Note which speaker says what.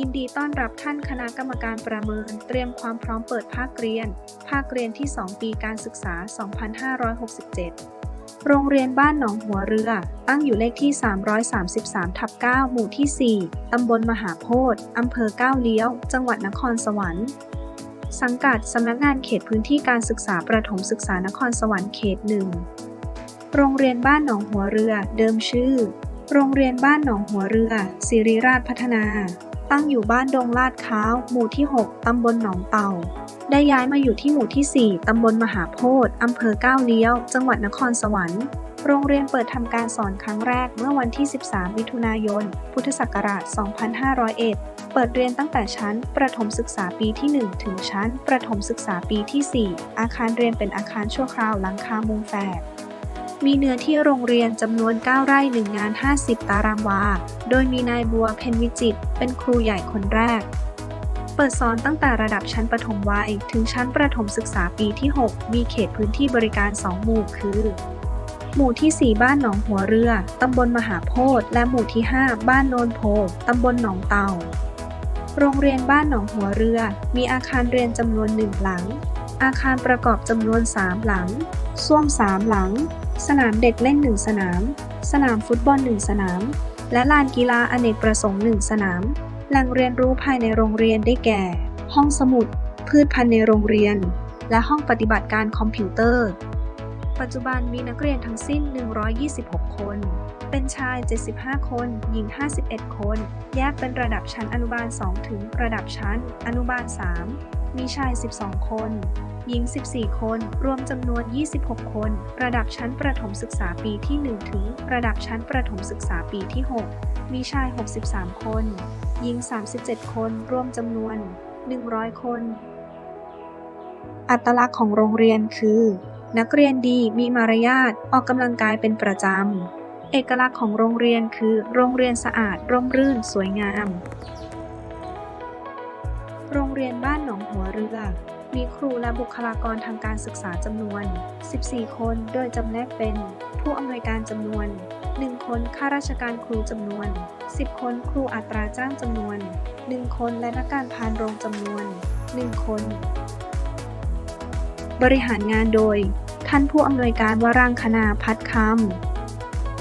Speaker 1: ยินดีต้อนรับท่านคณะกรรมการประเมิน เตรียมความพร้อมเปิดภาคเรียน ภาคเรียนที่ 2 ปีการศึกษา 2567 โรงเรียนบ้านหนองหัวเรือ ตั้งอยู่เลขที่ 333 ทับ 9 หมู่ที่ 4 ตำบลมหาโพธิ์อำเภอก้าวเลี้ยว จังหวัดนครสวรรค์สังกัดสำนักงานเขตพื้นที่การศึกษาประถมศึกษานครสวรรค์เขตหนึ่ง โรงเรียนบ้านหนองหัวเรือ เดิมชื่อ โรงเรียนบ้านหนองหัวเรือสิริราชพัฒนา ตั้งอยู่บ้านดงลาดค้าวหมู่ที่ 6 ตำบลหนองเต่า ได้ย้ายมาอยู่ที่หมู่ที่ 4 ตำบลมหาโพธิ์อำเภอก้าวเลี้ยว จังหวัดนครสวรรค์ โรงเรียนเปิดทำการสอนครั้งแรกเมื่อวันที่ 13 มิถุนายน พุทธศักราช 2501 เปิดเรียนตั้งแต่ชั้น ประถมศึกษาปีที่ 1 ถึงชั้น ประถมศึกษาปีที่ 4 อาคารเรียนเป็นอาคารชั่วคราวหลังคามุงแฝก มีเนื้อที่โรงเรียนจำนวน 9 ไร่1งาน 50 ตารางวา โดยมีนายบัวเพนวิจิต เป็นครูใหญ่คนแรก เปิดสอนตั้งแต่ระดับชั้นประถมวัย ถึงชั้นประถมศึกษาปีที่ 6 มีเขตพื้นที่บริการ 2 หมู่คือ หมู่ที่ 4 บ้านหนองหัวเรือ ตำบลมหาโพธิ์และหมู่ที่ 5 บ้านโนนโพ ตำบลหนองเต่า โรงเรียนบ้านหนองหัวเรือ มีอาคารเรียนจำนวนหนึ่งหลัง อาคารประกอบจำนวน 3 หลัง ส้วม 3 หลัง สนามเด็กเล่น 1 สนาม สนามฟุตบอล 1 สนาม และลานกีฬาอเนกประสงค์ 1 สนาม แหล่งเรียนรู้ภายในโรงเรียนได้แก่ ห้องสมุด พืชพันธุ์ในโรงเรียน และห้องปฏิบัติการคอมพิวเตอร์ ปัจจุบันมีนักเรียนทั้งสิ้น 126 คน เป็นชาย 75 คน หญิง 51 คน แยกเป็นระดับชั้นอนุบาล 2 ถึงระดับชั้นอนุบาล 3 มีชาย 12 คน หญิง 14 คน รวมจำนวน 26 คน ระดับชั้นประถมศึกษาปีที่ 1 ถึง ระดับชั้นประถมศึกษาปีที่ 6 มีชาย 63 คน หญิง 37 คน รวมจำนวน 100 คน อัตลักษณ์ของโรงเรียนคือ นักเรียนดีมีมารยาทออกกำลังกายเป็นประจำเอกลักษณ์ของโรงเรียนคือ โรงเรียนสะอาด ร่มรื่น สวยงาม โรงเรียนบ้านหนองหัวเรือ มีครูและบุคลากรทางการศึกษาจำนวน 14 คน โดยจำแนกเป็น ผู้อำนวยการจำนวน 1 คนข้าราชการครูจำนวน 10 คนครูอัตราจ้างจำนวน 1 คนและนักการพานโรงจำนวน 1 คน บริหารงานโดย ท่านผู้อำนวยการวรางคณาพัฒคำ